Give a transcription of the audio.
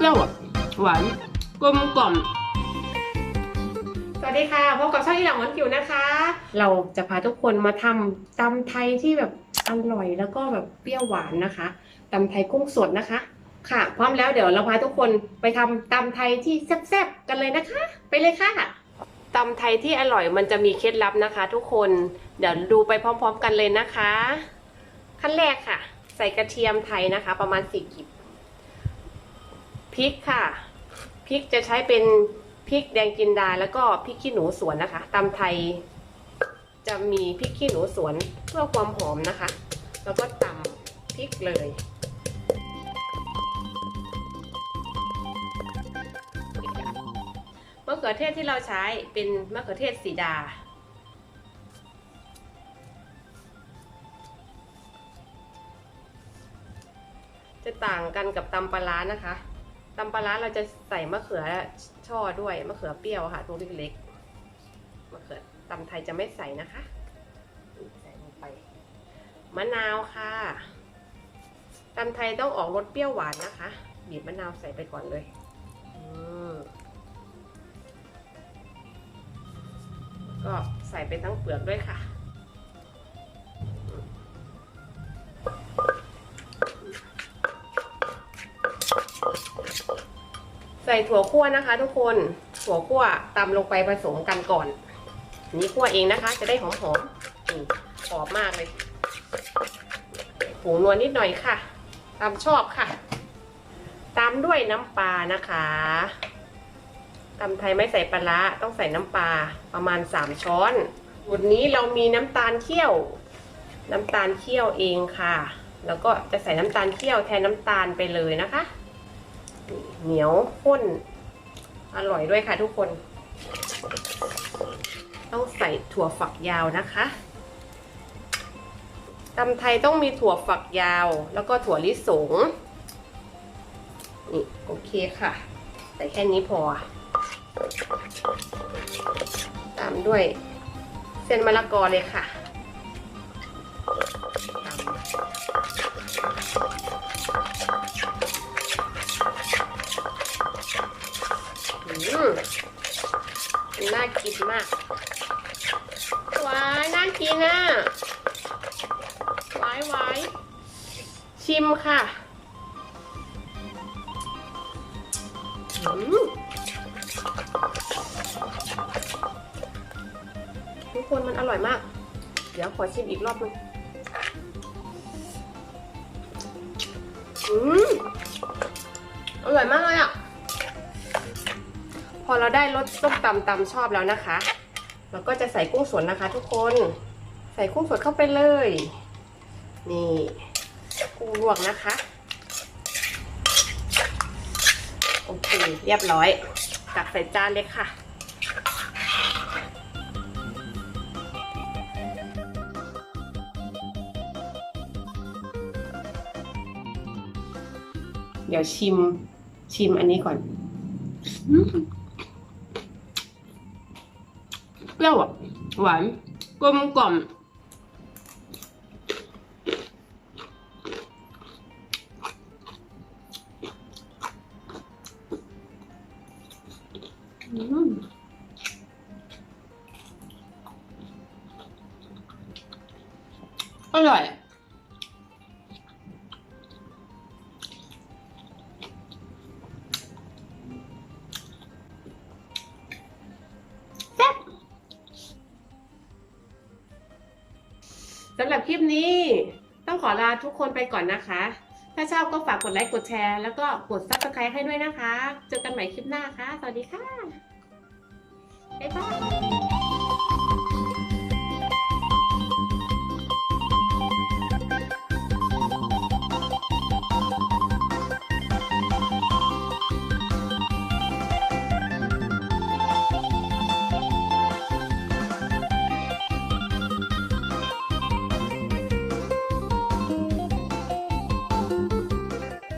หวานกลมกล่อม สวัสดีค่ะพบกับช่องอีหลังวานกิวนะคะ เราจะพาทุกคนมาทำตำไทยที่แบบอร่อยแล้วก็แบบเปรี้ยวหวานนะคะตำไทยกุ้งสดนะคะ ค่ะ พร้อมแล้วเดี๋ยวเราพาทุกคนไปทำตำไทยที่แซ่บๆกันเลยนะคะ ไปเลยค่ะตำไทยที่อร่อยมันจะมีเคล็ดลับนะคะ ทุกคนเดี๋ยวดูไปพร้อม ๆ กันเลยนะคะ ขั้นแรกค่ะ ใส่กระเทียมไทยนะคะ ประมาณสี่กิบ พริกค่ะพริกจะใช้เป็นพริกแดงจินดาแล้วก็พริกขี้หนูสวนนะคะตำไทย จะมีพริกขี้หนูสวนเพื่อความหอมนะคะ แล้วก็ตำพริกเลยมะเขือเทศที่เราใช้เป็นมะเขือเทศสีดา จะต่างกันกับตำปลาร้านะคะ ตำปลาร้าเราจะใส่มะเขือช่อด้วยมะเขือเปรี้ยวค่ะตัวเล็กๆมะเขือตำไทยจะไม่ใส่นะคะใส่ลงไปมะนาวค่ะตำไทยต้องออกรสเปรี้ยวหวานนะคะ บีบมะนาวใส่ไปก่อนเลยก็ใส่ไปทั้งเปลือกด้วยค่ะ ใส่ถั่วคั่วนะคะ ทุกคนถั่วคั่วตำลงไปผสมกันก่อนนนี้คั่วเองนะคะ จะได้หอมๆนี่หอมมากเลยผงนวลนิดหน่อยค่ะ ตามชอบค่ะ ตามด้วยน้ำปลานะคะตำไทยไม่ใส่ปลาร้าต้องใส่น้ำปลาประมาณ 3 ช้อนวันนี้เรามีน้ำตาลเคี่ยว น้ำตาลเคี่ยวเองค่ะ แล้วก็จะใส่น้ำตาลเคี่ยวแทนน้ำตาลไปเลยนะคะ เหนียวข้น อร่อยด้วยค่ะทุกคน ต้องใส่ถั่วฝักยาวนะคะตำไทยต้องมีถั่วฝักยาว แล้วก็ถั่วลิสง นี่ โอเคค่ะ ใส่แค่นี้พอ ตามด้วยเส้นมะละกอเลยค่ะ น่ากินมาก ว้ายน่ากินอะว้ายว้ายชิมค่ะอืมทุกคนมันอร่อยมาก เดี๋ยวขอชิมอีกรอบหนึงอืมอร่อยมากเลยอะ พอเราได้รสส้มตำตำชอบแล้วนะคะ เราก็จะใส่กุ้งสดนะคะ ทุกคน ใส่กุ้งสดเข้าไปเลย นี่กุ้งลวกนะคะ โอเค เรียบร้อย ตักใส่จานเลยค่ะเดี๋ยวชิมชิมอันนี้ก่อน เปรี้ยวอะหวานกลมกล่อมอร่อย สำหรับคลิปนี้ต้องขอลาทุกคนไปก่อนนะคะ ถ้าชอบก็ฝากกดไลค์กดแชร์แล้วก็กด subscribe ให้ด้วยนะคะ เจอกันใหม่คลิปหน้าค่ะ สวัสดีค่ะ บ๊ายบาย